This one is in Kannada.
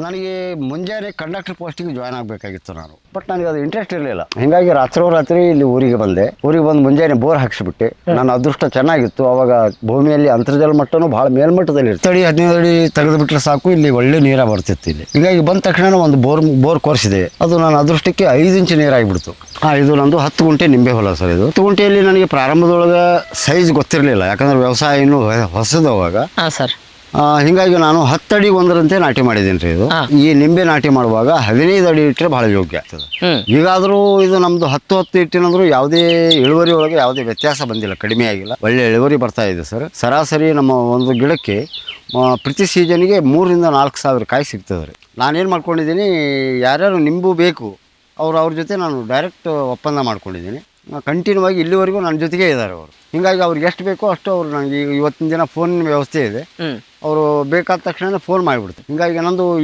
ನನಗೆ ಮುಂಜಾನೆ ಕಂಡಕ್ಟರ್ ಪೋಸ್ಟಿಗೆ ಜಾಯ್ನ್ ಆಗಬೇಕಾಗಿತ್ತು ನಾನು. ಬಟ್ ನನಗೆ ಅದು ಇಂಟ್ರೆಸ್ಟ್ ಇರಲಿಲ್ಲ. ಹಿಂಗಾಗಿ ರಾತ್ರಿ ರಾತ್ರಿ ಇಲ್ಲಿ ಊರಿಗೆ ಬಂದೆ. ಊರಿಗೆ ಬಂದು ಮುಂಜಾನೆ ಬೋರ್ ಹಾಕ್ಸಿಬಿಟ್ಟೆ. ನನ್ನ ಅದೃಷ್ಟ ಚೆನ್ನಾಗಿತ್ತು. ಅವಾಗ ಭೂಮಿಯಲ್ಲಿ ಅಂತರ್ಜಲ ಮಟ್ಟನೂ ಭಾಳ ಮೇಲ್ಮಟ್ಟದಲ್ಲಿ ಇತ್ತು ಅಡಿ ಹದಿನೈದು ಅಡಿ ತೆಗೆದು ಬಿಟ್ರೆ ಸಾಕು ಇಲ್ಲಿ ಒಳ್ಳೆ ನೀರ ಬರ್ತಿತ್ತು ಇಲ್ಲಿ. ಹೀಗಾಗಿ ಬಂದ ತಕ್ಷಣ ಒಂದು ಬೋರ್ ಬೋರ್ ಕೋರಿಸಿದೆ. ಅದು ನನ್ನ ಅದೃಷ್ಟಕ್ಕೆ ಐದು ಇಂಚು ನೀರಾಗಿಬಿಡ್ತು ಹಾಂ ಇದು ನಂದು ಹತ್ತು ಗುಂಟೆ ನಿಂಬೆ ಹೊಲ ಸರ್ ಇದು. ಹತ್ತು ಗುಂಟೆಯಲ್ಲಿ ನನಗೆ ಪ್ರಾರಂಭದೊಳಗೆ ಸೈಜ್ ಗೊತ್ತಿರಲಿಲ್ಲ. ಯಾಕಂದ್ರೆ ವ್ಯವಸಾಯ ಇನ್ನೂ ಹೊಸ- ಹೊಸದು ಅವಾಗ. ಹಾಂ ಸರ್. ಹಿಂಗಾಗಿ ನಾನು ಹತ್ತಡಿ ಒಂದರಂತೆ ನಾಟಿ ಮಾಡಿದ್ದೀನಿ ರೀ ಇದು. ಈ ನಿಂಬೆ ನಾಟಿ ಮಾಡುವಾಗ ಹದಿನೈದು ಅಡಿ ಇಟ್ಟರೆ ಬಹಳ ಯೋಗ್ಯ ಆಗ್ತದೆ. ಈಗಾದರೂ ಇದು ನಮ್ದು ಹತ್ತು ಹತ್ತು ಇಟ್ಟಿನಂದ್ರೂ ಯಾವುದೇ ಇಳುವರಿ ಒಳಗೆ ಯಾವುದೇ ವ್ಯತ್ಯಾಸ ಬಂದಿಲ್ಲ ಕಡಿಮೆ ಆಗಿಲ್ಲ. ಒಳ್ಳೆ ಇಳುವರಿ ಬರ್ತಾ ಇದೆ ಸರ್. ಸರಾಸರಿ ನಮ್ಮ ಒಂದು ಗಿಡಕ್ಕೆ ಪ್ರತಿ ಸೀಸನ್ಗೆ ಮೂರರಿಂದ ನಾಲ್ಕು ಸಾವಿರ ಕಾಯಿ ಸಿಗ್ತದೆ ರೀ. ನಾನೇನು ಮಾಡ್ಕೊಂಡಿದ್ದೀನಿ ಯಾರ್ಯಾರು ನಿಂಬು ಬೇಕು ಅವ್ರು ಅವ್ರ ಜೊತೆ ನಾನು ಡೈರೆಕ್ಟ್ ಒಪ್ಪಂದ ಮಾಡ್ಕೊಂಡಿದ್ದೀನಿ. ಕಂಟಿನ್ಯೂ ಆಗಿ ಇಲ್ಲಿವರೆಗೂ ನನ್ನ ಜೊತೆಗೆ ಇದ್ದಾರೆ ಅವರು. ಹಿಂಗಾಗಿ ಅವ್ರಿಗೆ ಎಷ್ಟು ಬೇಕೋ ಅಷ್ಟು ಅವ್ರು ನನಗೆ ಇವತ್ತಿನ ದಿನ ಫೋನ್ ವ್ಯವಸ್ಥೆ ಇದೆ. ಅವರು ಬೇಕಾದ ತಕ್ಷಣ ಫೋನ್ ಮಾಡಿಬಿಡ್ತಾರೆ. ಹಿಂಗಾಗಿ ನಂದು